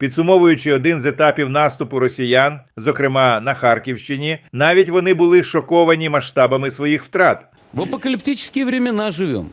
Підсумовуючи один з етапів наступу росіян, зокрема на Харківщині, навіть вони були шоковані масштабами своїх втрат. В апокаліптичні времена живем.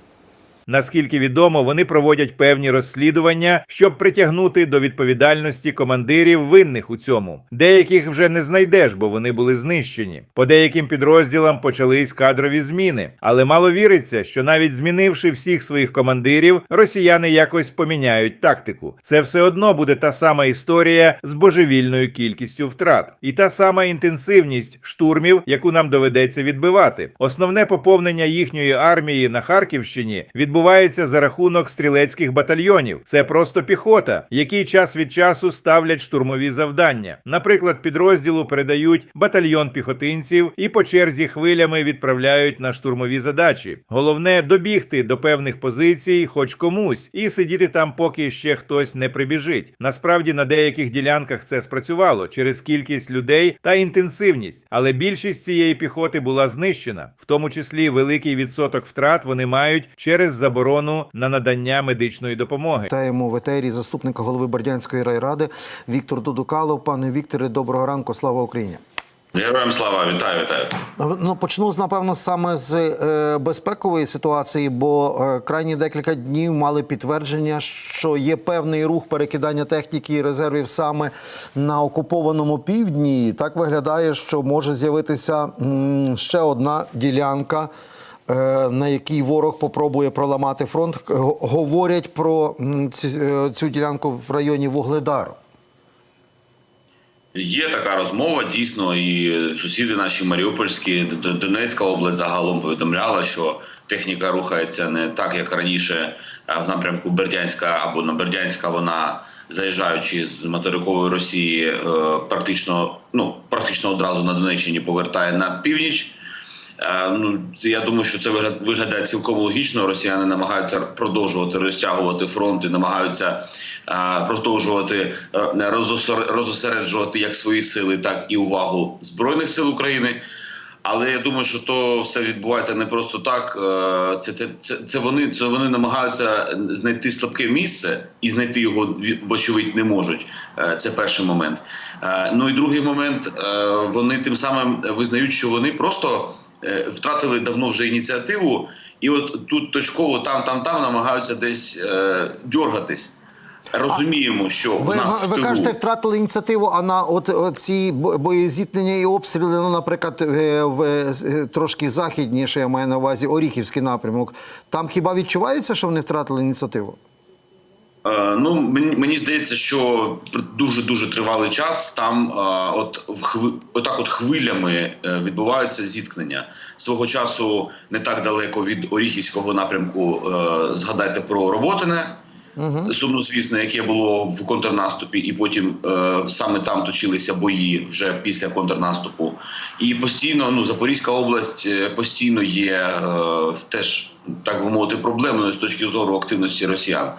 Наскільки відомо, вони проводять певні розслідування, щоб притягнути до відповідальності командирів винних у цьому. Деяких вже не знайдеш, бо вони були знищені. По деяким підрозділам почались кадрові зміни, але мало віриться, що навіть змінивши всіх своїх командирів, росіяни якось поміняють тактику. Це все одно буде та сама історія з божевільною кількістю втрат, і та сама інтенсивність штурмів, яку нам доведеться відбивати. Основне поповнення їхньої армії на Харківщині відбувається за рахунок стрілецьких батальйонів. Це просто піхота, які час від часу ставлять штурмові завдання. Наприклад, підрозділу передають батальйон піхотинців і по черзі хвилями відправляють на штурмові задачі. Головне добігти до певних позицій, хоч комусь, і сидіти там, поки ще хтось не прибіжить. Насправді на деяких ділянках це спрацювало через кількість людей та інтенсивність, але більшість цієї піхоти була знищена, в тому числі великий відсоток втрат вони мають через заборону на надання медичної допомоги. Вітаємо в етері заступника голови Бердянської райради Віктор Дудукалов. Пане Вікторе, доброго ранку. Слава Україні. Героям слава, вітаю, вітаю. Ну почну з напевно саме з е, безпекової ситуації, бо е, крайні декілька днів мали підтвердження, що є певний рух перекидання техніки і резервів саме на окупованому півдні. І Так виглядає, що може з'явитися м, ще одна ділянка. Е, На якій ворог попробує проламати фронт, говорять про е, цю ділянку в районі Вугледару. Є така розмова. Дійсно, і сусіди наші Маріупольські, Донецька область загалом повідомляла, що техніка рухається не так, як раніше в напрямку Бердянська або на Бердянська. Вона заїжджаючи з материкової Росії, е, практично ну практично одразу на Донеччині повертає на північ. Е, Ну, я думаю, що це вигля- виглядає цілком логічно. Росіяни намагаються продовжувати розтягувати фронт і намагаються е, продовжувати е, розосер- розосереджувати як свої сили, так і увагу збройних сил України. Але я думаю, що то все відбувається не просто так. Це, це, це, вони це вони намагаються знайти слабке місце і знайти його вочевидь не можуть. Це перший момент. Ну і другий момент. Вони тим самим визнають, що вони просто втратили давно вже ініціативу, і от тут точково там, там, там намагаються десь е, дьоргатись. Розуміємо, що в Ви, нас в ви тилу... кажете, втратили ініціативу, а на от, от ці бо- боєзіткнення і обстріли, ну, наприклад, е, в е, трошки західніше, я маю на увазі Оріхівський напрямок. Там хіба відчувається, що вони втратили ініціативу? Е, Ну мені, мені здається, що дуже дуже тривалий час там, е, от в хви, отак, от хвилями е, відбуваються зіткнення свого часу не так далеко від Оріхівського напрямку. Згадайте про Роботине. Сумнозвісне, яке було в контрнаступі, і потім е, саме там точилися бої вже після контрнаступу. І постійно, ну Запорізька область е, постійно є е, теж так би мовити проблемною з точки зору активності росіян.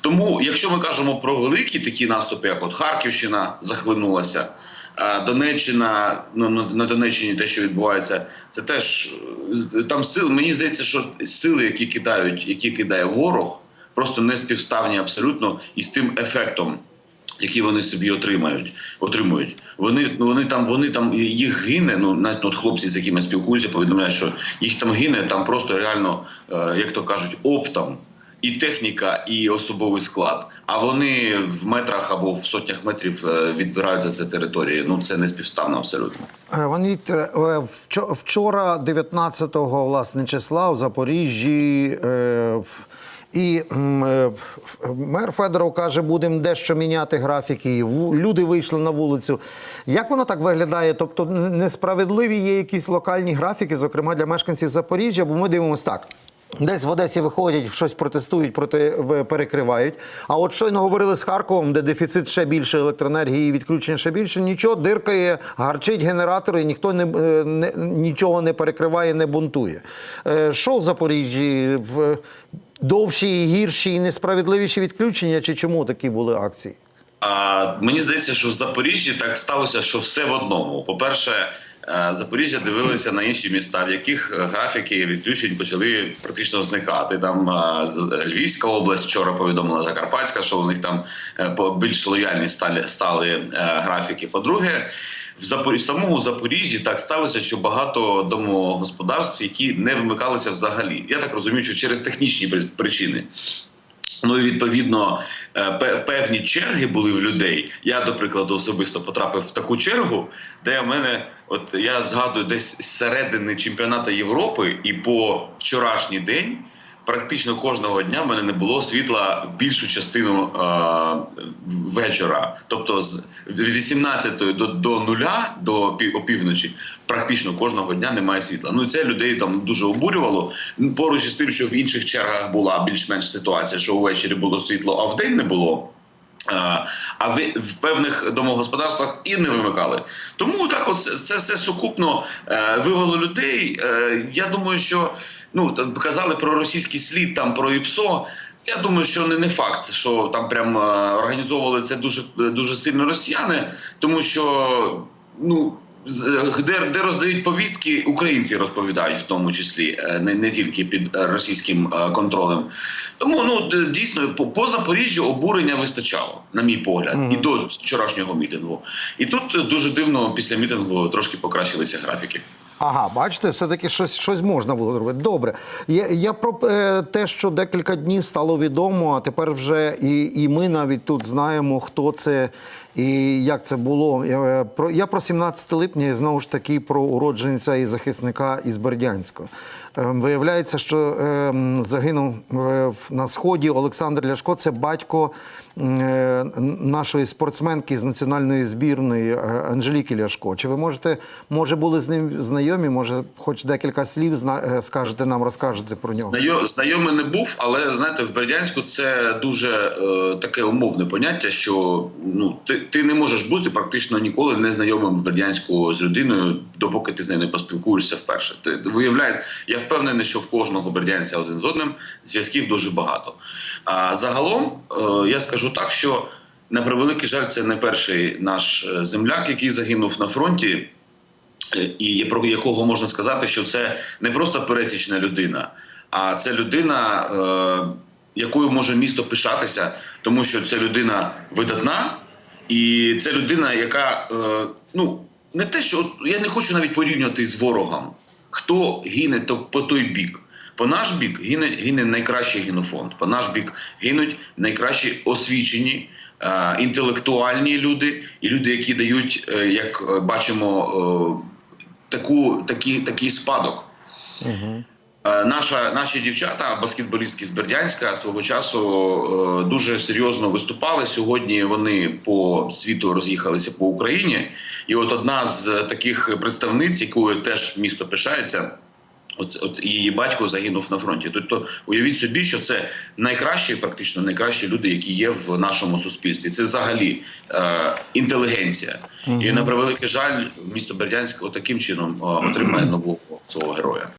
Тому, якщо ми кажемо про великі такі наступи, як от Харківщина захлинулася. а Донеччина, ну на- на Донеччині те, що відбувається, це теж е, там сил. Мені здається, що сили, які кидають, які кидає ворог, просто не співставні абсолютно із тим ефектом, який вони собі отримають. Отримують. Вони ну вони там, вони там їх гине. Ну навіть от хлопці, з якими спілкуюся, повідомляють, що їх там гине там просто реально, е, як то кажуть, оптом. І техніка, і особовий склад. А вони в метрах або в сотнях метрів е, відбираються за території. Ну це не співставно абсолютно. Е, вчо- вчора, 19-го власне числа, в Запоріжжі. е, І е, мер Федоров каже, будемо дещо міняти графіки. Люди вийшли на вулицю. Як воно так виглядає? Тобто несправедливі є якісь локальні графіки, зокрема для мешканців Запоріжжя, бо ми дивимося так. Десь в Одесі виходять, щось протестують, проти перекривають. А от щойно говорили з Харковом, де дефіцит ще більше електроенергії, відключення ще більше. Нічого диркає, гарчить генератори, ніхто не, е, не нічого не перекриває, не бунтує. Е, Що в Запоріжжі в довші, і гірші і несправедливіші відключення? Чи чому такі були акції? А, мені здається, що в Запоріжжі так сталося, що все в одному. По-перше, е, Запоріжжя дивилися на інші міста, в яких е, графіки відключень почали практично зникати. Там е, Львівська область вчора повідомила Закарпатська, що у них там більш лояльні стали, стали графіки. По-друге, в Запорі... самому Запоріжжі так сталося, що багато домогосподарств, які не вимикалися взагалі. Я так розумію, що через технічні при- причини. Ну і відповідно е, певні черги були в людей. Я, до прикладу, особисто потрапив в таку чергу, де в мене, от я згадую, десь з середини чемпіонату Європи, і по вчорашній день. Практично кожного дня в мене не було світла більшу частину е, вечора. Тобто з 18 до, до нуля до опівночі, практично кожного дня немає світла. Ну це людей там дуже обурювало. Ну, Поруч із тим, що в інших чергах була більш-менш ситуація, що увечері було світло, а вдень не було. А, А в, в певних домогосподарствах і не вимикали. Тому так, от це все сукупно е, вивело людей. Е, я думаю, що ну казали про російський слід, там про ІПСО. Я думаю, що не, не факт, що там прям е, організовували це дуже дуже сильно росіяни, тому що ну. е, Де, де роздають повістки, українці розповідають, в тому числі е, не, не тільки під російським контролем. Тому ну дійсно по, по Запоріжжю обурення вистачало, на мій погляд, і до вчорашнього мітингу. І тут дуже дивно після мітингу трошки покращилися графіки. Ага, бачите, все-таки щось, щось можна було зробити. Добре. Я, я про е, те, що декілька днів стало відомо, а тепер вже і, і ми навіть тут знаємо, хто це і як це було. Я, е, про, я про 17 липня і знову ж таки про уродженця і захисника із Бердянська. Е, Виявляється, що е, загинув е, на сході Олександр Ляшко. Це батько е, нашої спортсменки з національної збірної Анжеліки Ляшко. Чи ви можете, може, були з ним знайомі? Може, хоч декілька слів скажете нам, розкажете про нього? Знайо, знайомий не був, але знаєте, в Бердянську це дуже е, таке умовне поняття, що ну ти, ти не можеш бути практично ніколи не знайомим в Бердянську з людиною, допоки ти з нею не поспілкуєшся вперше. Ти виявляє, я впевнений, що в кожного бердянця один з одним зв'язків дуже багато. А загалом е, я скажу так, що на превеликий жаль, це не перший наш е, земляк, який загинув на фронті. Е, і про якого можна сказати, що це не просто пересічна людина, а це людина, якою може місто пишатися, тому що це людина видатна, і це людина, яка е, ну не те, що я не хочу навіть порівнювати з ворогом. Хто гине то по той бік? По наш бік гине, гине найкращий генофонд. По наш бік гинуть найкращі освічені, е, інтелектуальні люди, і люди, які дають, е, як е, бачимо, е, таку, такі, такий спадок. Е, Наша, наші дівчата, баскетболістки з Бердянська, свого часу е, дуже серйозно виступали. Сьогодні вони по світу роз'їхалися по Україні. І от одна з таких представниць, якою теж місто пишається, От, от її батько загинув на фронті. Тобто, уявіть собі, що це найкращі, практично найкращі люди, які є в нашому суспільстві. Це взагалі е, інтелігенція. І на превеликий жаль, місто Бердянськ таким чином е, отримає нового свого героя.